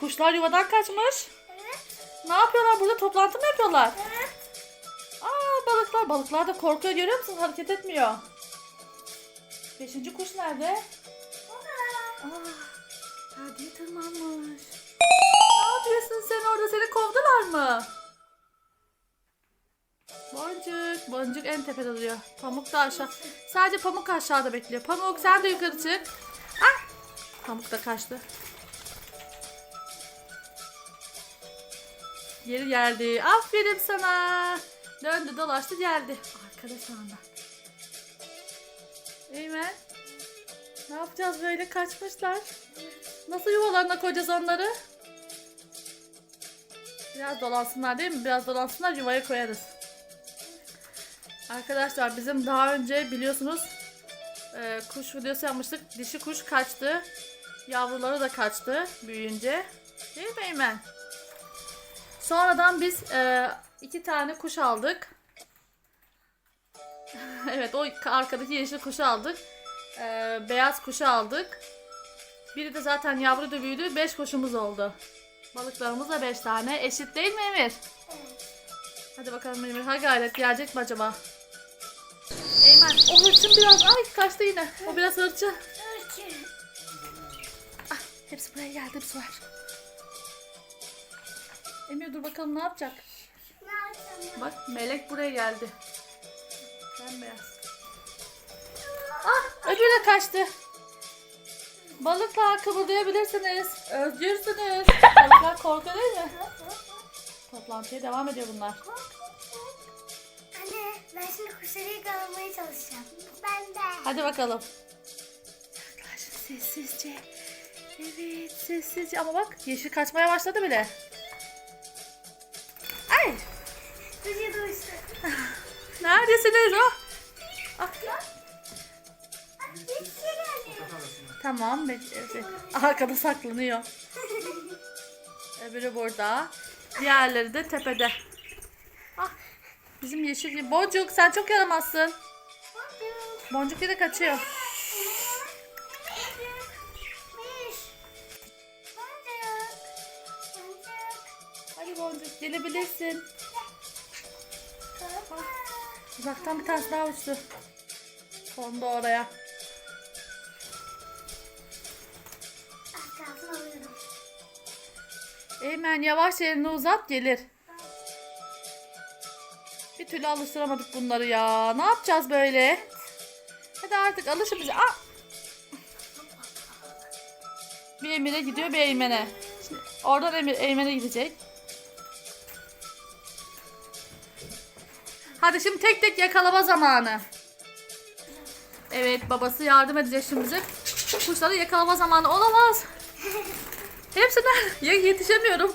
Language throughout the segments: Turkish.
kuşlar yuvadan kaçmış. Evet. Ne yapıyorlar burada? Toplantı mı yapıyorlar? Evet. Aa balıklar. Balıklar da korkuyor görüyor musun? Hareket etmiyor. Beşinci kuş nerede? Aa, perdeye tırmanmış. Ne yapıyorsun sen orada? Seni kovdular mı? Boncuk. Boncuk en tepede duruyor. Pamuk da aşağı. Sadece Pamuk aşağıda bekliyor. Pamuk sen de yukarı çık. Ah! Pamuk da kaçtı. Geri geldi. Aferin sana. Döndü dolaştı geldi. Arkada şu anda. Eymen. Ne yapacağız böyle kaçmışlar? Nasıl yuvalarına koyacağız onları? Biraz dolansınlar değil mi? Biraz dolansınlar yuvaya koyarız. Arkadaşlar bizim daha önce biliyorsunuz e, kuş videosu yapmıştık. Dişi kuş kaçtı. Yavruları da kaçtı büyüyünce. Değil mi Eymen? Sonradan biz e, iki tane kuş aldık. evet o arkadaki yeşil kuşu aldık. E, beyaz kuşu aldık. Biri de zaten yavru da büyüdü. Beş kuşumuz oldu. Balıklarımız da beş tane. Eşit değil mi Emir? Evet. Hadi bakalım Emir. Ha gayret gelecek mi acaba? Eymen o hırçın biraz. Ay kaçtı yine. O biraz hırçın. Ah, hepsi buraya geldi bu sefer. Emir dur bakalım ne yapacak? Ne yapacağım? Bak melek buraya geldi. Bembeyaz. Ah öbürü de kaçtı. Balıklar kıvıldayabilirsiniz. Özgürsünüz. Balıklar korkuyor değil mi? Toplantıya devam ediyor bunlar. Anne ben şimdi kuşları yakalamaya çalışacağım. Ben de. Hadi bakalım. Yaklaşın sessizce. Evet sessizce ama bak yeşil kaçmaya başladı bile. Kuşu düştü. neredesiniz o? Ah, geldi. tamam bek- evet. Arkada saklanıyor. Öbürü burada. Diğerleri de tepede. Ah, bizim yeşil Boncuk sen çok yaramazsın. Boncuk yine kaçıyor. Hadi Boncuk gelebilirsin. Uzaktan bir tane daha uçtu. Kondu oraya. Eymen yavaş elini uzat gelir. Bir türlü alıştıramadık bunları ya. Ne yapacağız böyle? Hadi artık alışın bize. Aa! Bir Emir'e gidiyor bir Eymen'e. Şimdi oradan Emir Eymen'e gidecek. Hadi şimdi tek tek yakalama zamanı. Evet babası yardım edecek şimdi bize. Kuşları yakalama zamanı olamaz. Hepsinden ya yetişemiyorum.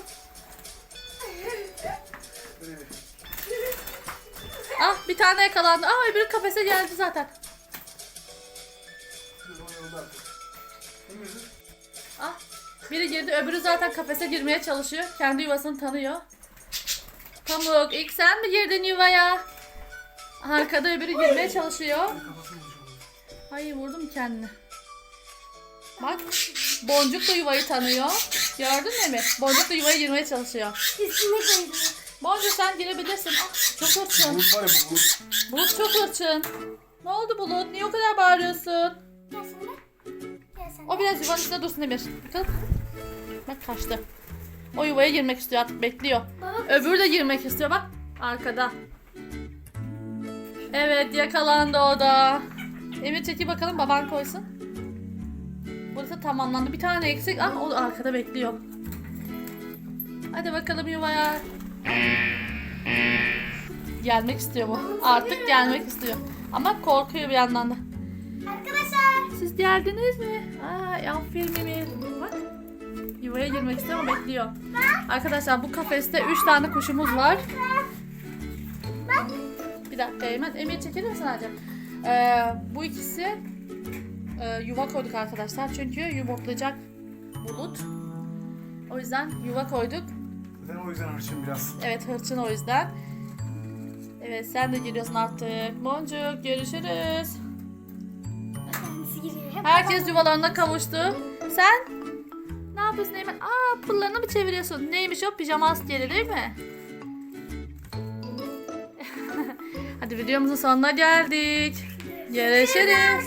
Ah bir tane yakalandı. Ah öbürü kafese geldi zaten. Ah biri girdi öbürü zaten kafese girmeye çalışıyor. Kendi yuvasını tanıyor. Pamuk ilk sen mi girdin yuvaya? Arkada öbürü girmeye çalışıyor. Ay vurdum kendini. Bak Boncuk da yuvayı tanıyor. Gördün mü? Boncuk da yuvaya girmeye çalışıyor. Üstüne koydum. Boncuk sen girebilirsin. Ah, çok hırçın. Bulut var ya bu bulut. Bulut çok hırçın. Ne oldu Bulut? Niye o kadar bağırıyorsun? O biraz yuvanın içinde dursun Emir. Bakalım. Bak kaçtı. O yuvaya girmek istiyor artık bekliyor. Baba Öbürü de girmek istiyor bak. Arkada. Evet yakalandı o da. Emir çeki bakalım baban koysun. Burası tamamlandı. Bir tane eksik. Ah o da arkada bekliyor. Hadi bakalım yuvaya. Gelmek istiyor bu. Artık gelmek istiyor. Ama korkuyor bir yandan da. Arkadaşlar. Siz geldiniz mi? Ay aferin Emir. Bak. Yuvaya girmek istiyor ama bekliyor. Arkadaşlar bu kafeste 3 tane kuşumuz var. Bir dakika Eymen. Emir çekilir misin Hacım? Ee, bu ikisi e, yuva koyduk arkadaşlar. Çünkü yumurtlayacak bulut. O yüzden yuva koyduk. Zaten o yüzden hırçın biraz. Evet hırçın o yüzden. Evet sen de giriyorsun artık. Boncuk görüşürüz. Herkes yuvalarına kavuştu. Sen ne yapıyorsun Eymen? Aa pullarını mı çeviriyorsun? Neymiş o? Pijama askeri değil mi? Videomuzun sonuna geldik. Görüşürüz.